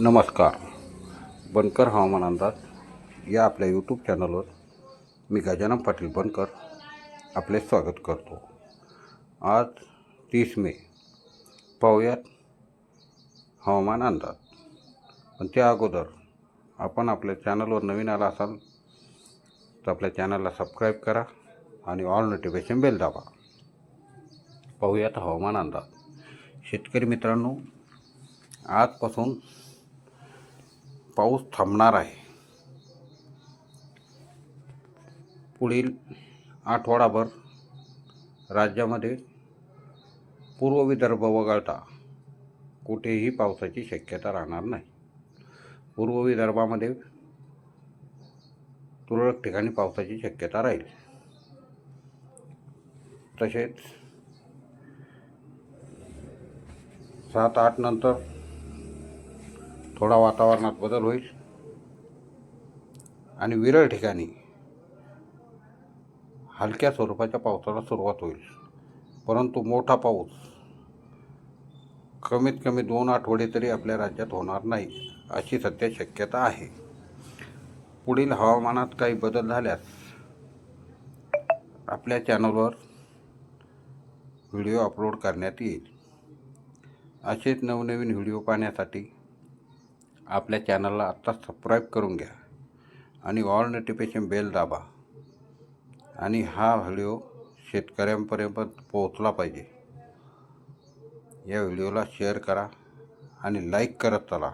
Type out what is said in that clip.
नमस्कार. बनकर हवामान अंदाज या आपल्या यूट्यूब चॅनलवर मी गजानन पाटील बनकर आपले स्वागत करतो. आज तीस मे. पाहूयात हवामान अंदाज. पण त्या अगोदर आपण आपल्या चॅनलवर नवीन आला असाल तर आपल्या चॅनलला सबस्क्राईब करा आणि ऑल नोटिफिकेशन बेल दाबा. पाहूयात हवामान अंदाज. शेतकरी मित्रांनो आजपासून पाऊस थांबणार आहे. पुढील आठवडाभर राज्यामध्ये पूर्व विदर्भ वगळता कुठेही पावसाची शक्यता राहणार नाही. पूर्व विदर्भामध्ये तुरळक ठिकाणी पावसाची शक्यता राहील. तसेच सात आठ नंतर थोडा वातावरणात बदल होईल. आणि विरळ ठिकाणी हलक्या स्वरूपाच्या पावसाला सुरुवात होईल. परंतु मोठा पाऊस कमीत कमी दोन आठवडे तरी आपल्या राज्यात होणार नाही अशी सध्या शक्यता आहे. पुढील हवामानात काही बदल झाल्यास आपल्या चॅनलवर व्हिडिओ अपलोड करण्यात येईल. असेच नवनवीन व्हिडिओ पाहण्यासाठी आपल्या चॅनलला आत्ता सबस्क्राईब करून घ्या. आणि ऑल नोटिफिकेशन बेल दाबा. आणि हा व्हिडिओ शेतकऱ्यांपर्यंत पोहोचला पाहिजे. या व्हिडिओला शेअर करा आणि लाईक करत चला.